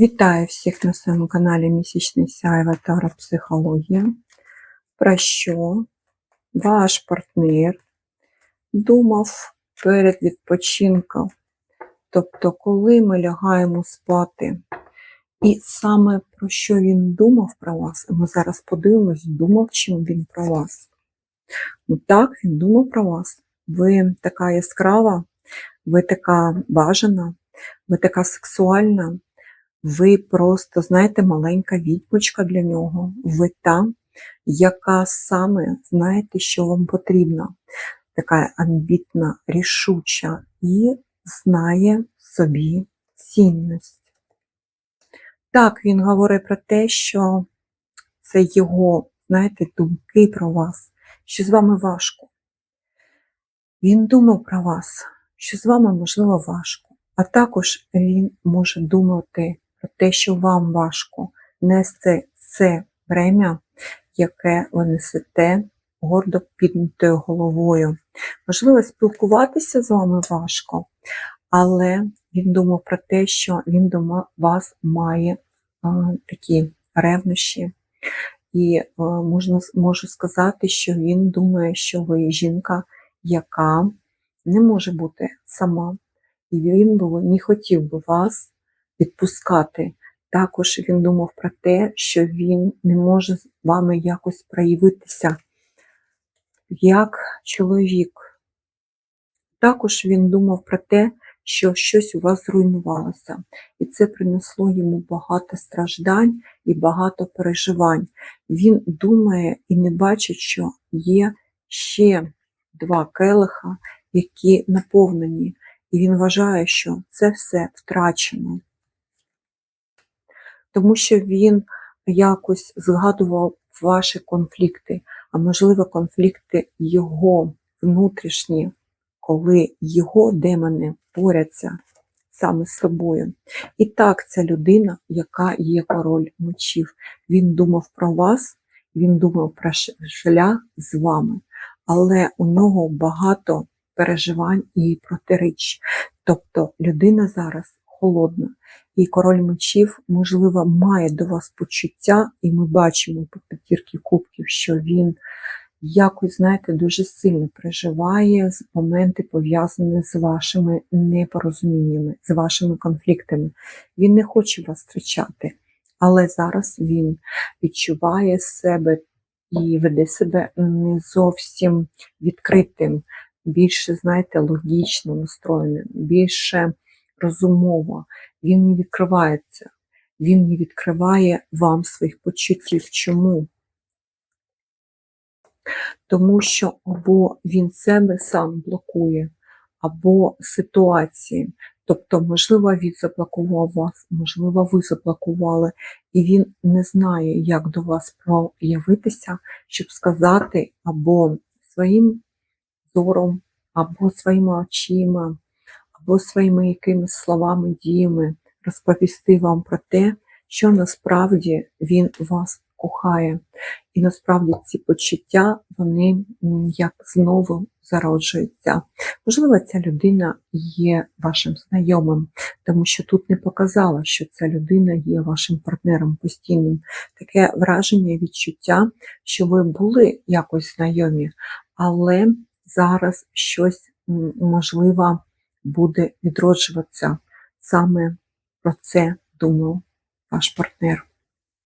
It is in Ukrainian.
Вітаю всіх на своєму каналі Місячний Сяйва Тара Психологія. Про що ваш партнер думав перед відпочинком. Тобто, коли ми лягаємо спати, і саме про що він думав про вас, ми зараз подивимось, думав чим він про вас. Ну так, він думав про вас. Ви така яскрава, ви така бажана, ви така сексуальна. Ви просто, знаєте, маленька відьмочка для нього. Ви та, яка саме знаєте, що вам потрібно. Така амбітна, рішуча і знає собі цінність. Так, він говорить про те, що це його, знаєте, думки про вас, що з вами важко. Він думав про вас, що з вами, можливо, важко. А також він може думати про те, що вам важко нести це бремя, яке ви несете гордо піднятою головою. Можливо, спілкуватися з вами важко, але він думав про те, що він до вас має а, такі ревнощі. І а, можна, можу сказати, що він думає, що ви жінка, яка не може бути сама. І він би не хотів би вас відпускати. Також він думав про те, що він не може з вами якось проявитися як чоловік. Також він думав про те, що щось у вас зруйнувалося, і це принесло йому багато страждань і багато переживань. Він думає і не бачить, що є ще два келиха, які наповнені, і він вважає, що це все втрачено тому що він якось згадував ваші конфлікти, а можливо, конфлікти його внутрішні, коли його демони борються саме з собою. І так, ця людина, яка є король мечів, він думав про вас, він думав про шлях з вами, але у нього багато переживань і протиріч. Тобто людина зараз холодна. І король мечів, можливо, має до вас почуття, і ми бачимо по п'ятірки кубків, що він якось, знаєте, дуже сильно переживає моменти, пов'язані з вашими непорозуміннями, з вашими конфліктами. Він не хоче вас втрачати, але зараз він відчуває себе і веде себе не зовсім відкритим, більше, знаєте, логічно настроєним, більше розумово. Він не відкривається, він не відкриває вам своїх почуттів. Чому? Тому що або він себе сам блокує, або ситуації. Тобто, можливо, він заблокував вас, можливо, ви заблокували, і він не знає, як до вас проявитися, щоб сказати або своїм зором, або своїми очима, або своїми якимись словами, діями розповісти вам про те, що насправді він вас кохає. І насправді ці почуття, вони як знову зароджуються. Можливо, ця людина є вашим знайомим, тому що тут не показала, що ця людина є вашим партнером постійним. Таке враження і відчуття, що ви були якось знайомі, але зараз щось можливо буде відроджуватися. Саме про це думав ваш партнер.